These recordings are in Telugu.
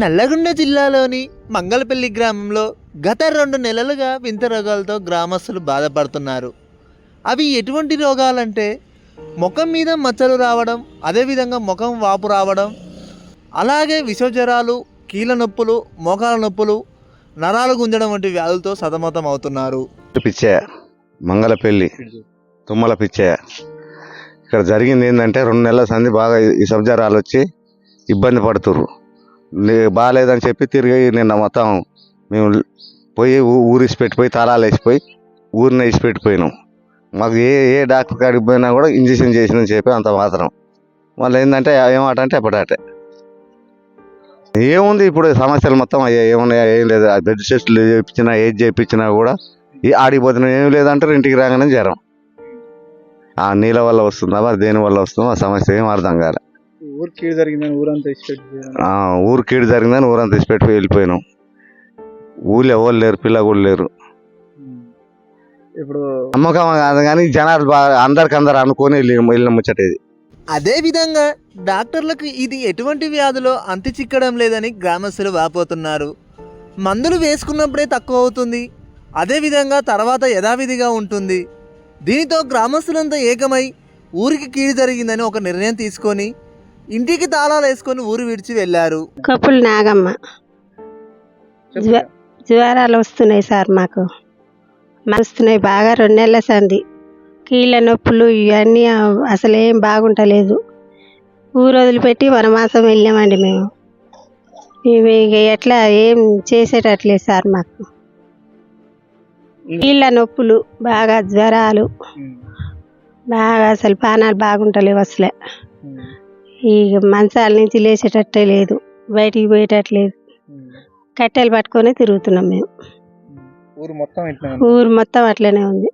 నల్లగొండ జిల్లాలోని మంగళపల్లి గ్రామంలో గత రెండు నెలలుగా వింత రోగాలతో గ్రామస్తులు బాధపడుతున్నారు. అవి ఎటువంటి రోగాలంటే ముఖం మీద మచ్చలు రావడం అదేవిధంగా ముఖం వాపు రావడం అలాగే విషజ్వరాలు కీళ్ళ నొప్పులు మోకాల నొప్పులు నరాలు గుంజడం వంటి వ్యాధులతో సతమతం అవుతున్నారు. పిచ్చయ్య మంగళపల్లి తుమ్మల పిచ్చయ్య ఇక్కడ జరిగింది ఏంటంటే రెండు నెలల సంది బాగా ఈ సబ్జరాలు వచ్చి ఇబ్బంది పడుతుర్రు. లే- బాగాలేదని చెప్పి తిరిగి నిన్న మొత్తం మేము పోయి ఊరిసి పెట్టిపోయి తాళాలు వేసిపోయి ఊరిని వేసి పెట్టిపోయినాం. మాకు ఏ ఏ డాక్టర్ కాడికి పోయినా కూడా ఇంజక్షన్ చేసిందని చెప్పి అంత మాత్రం. వాళ్ళు ఏంటంటే ఏమాట అంటే ఎప్పటాటే ఏముంది ఇప్పుడు సమస్యలు మొత్తం అయ్యా ఏమున్నాయా ఏం లేదు. బెడ్ సెట్లు చేయించినా ఏది చేయించినా కూడా ఈ ఆడికి పోతున్నాం ఏం లేదంటారు ఇంటికి రాగానే జ్వరం. ఆ నీళ్ళ వల్ల వస్తుందా మరి దేని వల్ల వస్తుందో ఆ సమస్య ఏం అర్థం కాలే. ఊరు కీడు జరిగిందని ఊరంతా ఊరు కీడు జరిగిందని ఊరంతా తీసిపెట్టి వెళ్ళిపోయినాం. ఊళ్ళో ఎవరు లేరు పిల్ల కూడా లేరు. ఇప్పుడు నమ్మకం కాదు కానీ జనాలు బాగా అందరికి అందరు అనుకొని వెళ్ళి వెళ్ళిన ముచ్చటేది అదేవిధంగా డాక్టర్లకు ఇది ఎటువంటి వ్యాధులో అంతి చిక్కడం లేదని గ్రామస్తులు వాపోతున్నారు. మందులు వేసుకున్నప్పుడే తక్కువ అవుతుంది. అదేవిధంగా తర్వాత యథావిధిగా ఉంటుంది. దీనితో గ్రామస్తులంతా ఏకమై ఊరికి కీడు జరిగిందని ఒక నిర్ణయం తీసుకొని ఇంటికి తాళాలు వేసుకొని ఊరు విడిచి వెళ్ళారు. కప్పులు నాగమ్మ. జ్వ- జ్వరాలు వస్తున్నాయి సార్ మాకు. వస్తున్నాయి బాగా రెండు నెలల సంది కీళ్ళ నొప్పులు ఇవన్నీ అసలు ఏం బాగుంటలేదు. ఊరు వదిలిపెట్టి వనమాసం వెళ్ళామండి మేము. మేము ఇక ఎట్లా ఏం చేసేటట్లేదు సార్ మాకు. కీళ్ళ నొప్పులు బాగా జ్వరాలు. బాగా అసలు పానాలు బాగుంటలేవు అసలే. ఇక మంచాల నుంచి లేచేటట్టే లేదు. బయటికి పోయేటట్లేదు. కట్టెలు పట్టుకొని తిరుగుతున్నాం మేము. ఊరు మొత్తం ఊరు మొత్తం అట్లనే ఉంది.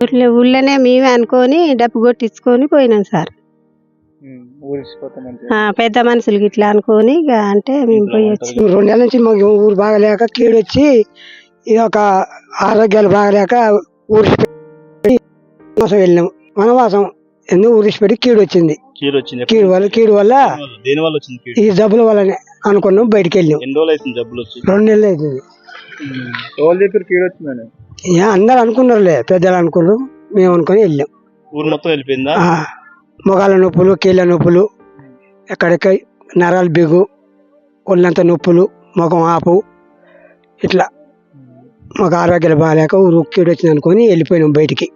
ఊర్లో ఊళ్ళోనే మేమే అనుకొని డబ్బు కొట్టించుకొని పోయినాం సార్. ఊరిసిపోతే ఆ, పెద్ద మనుషులకి ఇట్లా అనుకొని ఇక అంటే మేము పోయి వచ్చి రెండు నెలల నుంచి మాకు ఊరు బాగలేక కీడు వచ్చి ఇది ఒక ఆరోగ్యాలు బాగలేక ఊరిసి వనవాసం వెళ్ళినాం. వనవాసం ఎందుకు ఊరిసి పెట్టి కీడు వచ్చింది. కీడు వచ్చింది కీడు వల్ల కీడు వల్ల దేని వల్ల వచ్చింది కీడు? ఈ జబ్బుల వల్లనే అనుకున్నాం బయటికి వెళ్ళాం ఎన్ని రోజులు అవుతుంది జబ్బులు వచ్చి? రెండు నెలలు అవుతుంది ఎవరు చెప్పారు కీడు వచ్చిందని అందరు అనుకున్నారులే పెద్దలు అనుకున్నారు మేము అనుకొని వెళ్ళాం. ఊరు మొత్తం వెళ్ళిపోయిందా? ఆ, మొగాల నొప్పులు కీళ్ళ నొప్పులు ఎక్కడెక్కడ నరాలు బిగు ఒళ్ళంత నొప్పులు ముఖం ఆపు ఇట్లా. మాకు ఆరోగ్యాలు బాగాలేక ఊరు కీడు వచ్చింది అనుకొని వెళ్ళిపోయినాం బయటికి.